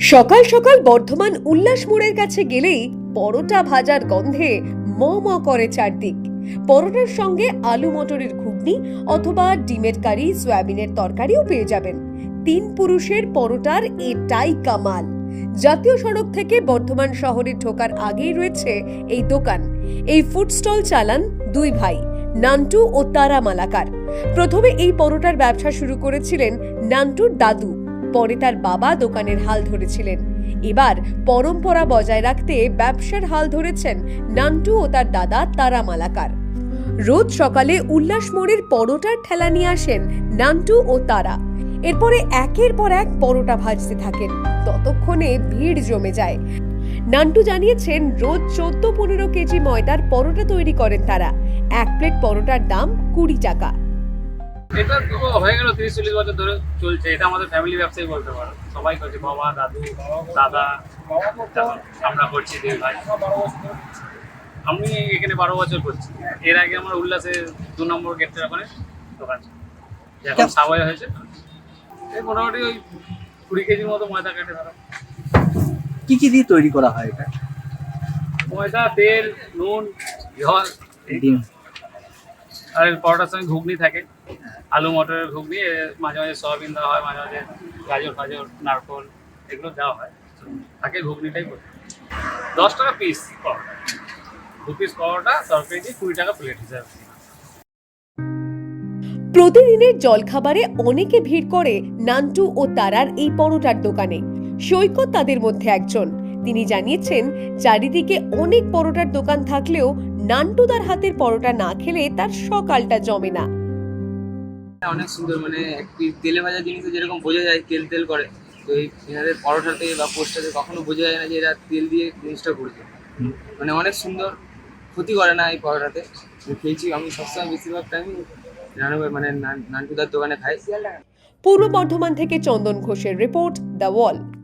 সকাল সকাল বর্ধমান উল্লাস মোড়ের কাছে গেলেই পরোটা ভাজার গন্ধে ম ম করে চারদিক। পরোটার সঙ্গে আলু মটরের ঘুগনি অথবা ডিমের কারি, সয়াবিনের তরকারিও পেয়ে যাবেন। তিন পুরুষের পরোটার এটাই কামাল। জাতীয় সড়ক থেকে বর্ধমান শহরে ঢোকার আগেই রয়েছে এই দোকান। এই ফুড স্টল চালান দুই ভাই, নান্টু ও তারা মালাকার। প্রথমে এই পরোটার ব্যবসা শুরু করেছিলেন নান্টুর দাদু। পরে তার বাবা দোকানের হাল ধরেছিলেন। এবার পরম্পরা বজায় রাখতে ব্যবসার হাল ধরেছেন নান্টু ও তার দাদা তারা মালাকার। রোজ সকালে উল্লাস মোড়ের পরোটার ঠেলা নিয়ে আসেন নান্টু ও তারা। এরপরে একের পর এক পরোটা ভাজতে থাকেন। ততক্ষণে ভিড় জমে যায়। নান্টু জানিয়েছেন, রোজ চোদ্দ পনেরো কেজি ময়দার পরোটা তৈরি করেন তারা। এক প্লেট পরোটার দাম কুড়ি টাকা। এটা তো হয়ে গেল তিরিশ চল্লিশ বছর ধরে চলছে। এটা আমাদের ফ্যামিলি ব্যবসায়ী বলতে পারো। সবাই করছে বাবা দাদু দাদা আমরা করছি দুই ভাই। আমি এখানে বারো বছর করছি। এর আগে আমার উল্লাসে দু নম্বর গেটের ওখানে দোকান এখন সাবাই হয়েছে। এই মোটামুটি ওই কুড়ি কেজির মতো ময়দা কাটে ধরো। কি কি দিয়ে তৈরি করা হয় এটা? ময়দা তেল নুন জল ডিম। আর পরোটার সঙ্গে ঘুগনি থাকে। আলু, মটরের ঘুগনি মাঝে মাঝে সয়াবিন দেওয়া হয়, মাঝে মাঝে গাজর, ফাজর, নারকল, এগুলো দেওয়া হয়। থাকে ঘুগনিটাই করতে দশ টাকা পিস পরোটা। দু পিস পরোটা, তরকারি দিয়ে কুড়ি টাকা প্লেট হিসাবে। প্রতিদিনের জলখাবারে অনেকে ভিড় করে নান্টু ও তারার এই পরোটার দোকানে। সৈকত তাদের মধ্যে একজন। তিনি জানিয়েছেন চারিদিকে অনেক পরোটার দোকান থাকলেও নান্টু তার হাতের পরোটা না খেলে তার সকালটা জমে না। অনেক সুন্দর মানে একটি তেলে ভাজা জিনিসে যেরকম বোঝা যায় তেল তেল করে তো এই এনাদের পরোটাতে বা পোস্টাতে কখনো বোঝা যায় না যে এরা তেল দিয়ে জিনিসটা করছে। মানে অনেক সুন্দর ক্ষতি করে না এই পরোটাতে। আমি খেয়েছি আমি সবসময় বেশিরভাগ টাইম মানে নান- নানটুদার দোকানে খাই। পূর্ব বর্ধমান থেকে চন্দন ঘোষের রিপোর্ট দ্য ওয়াল।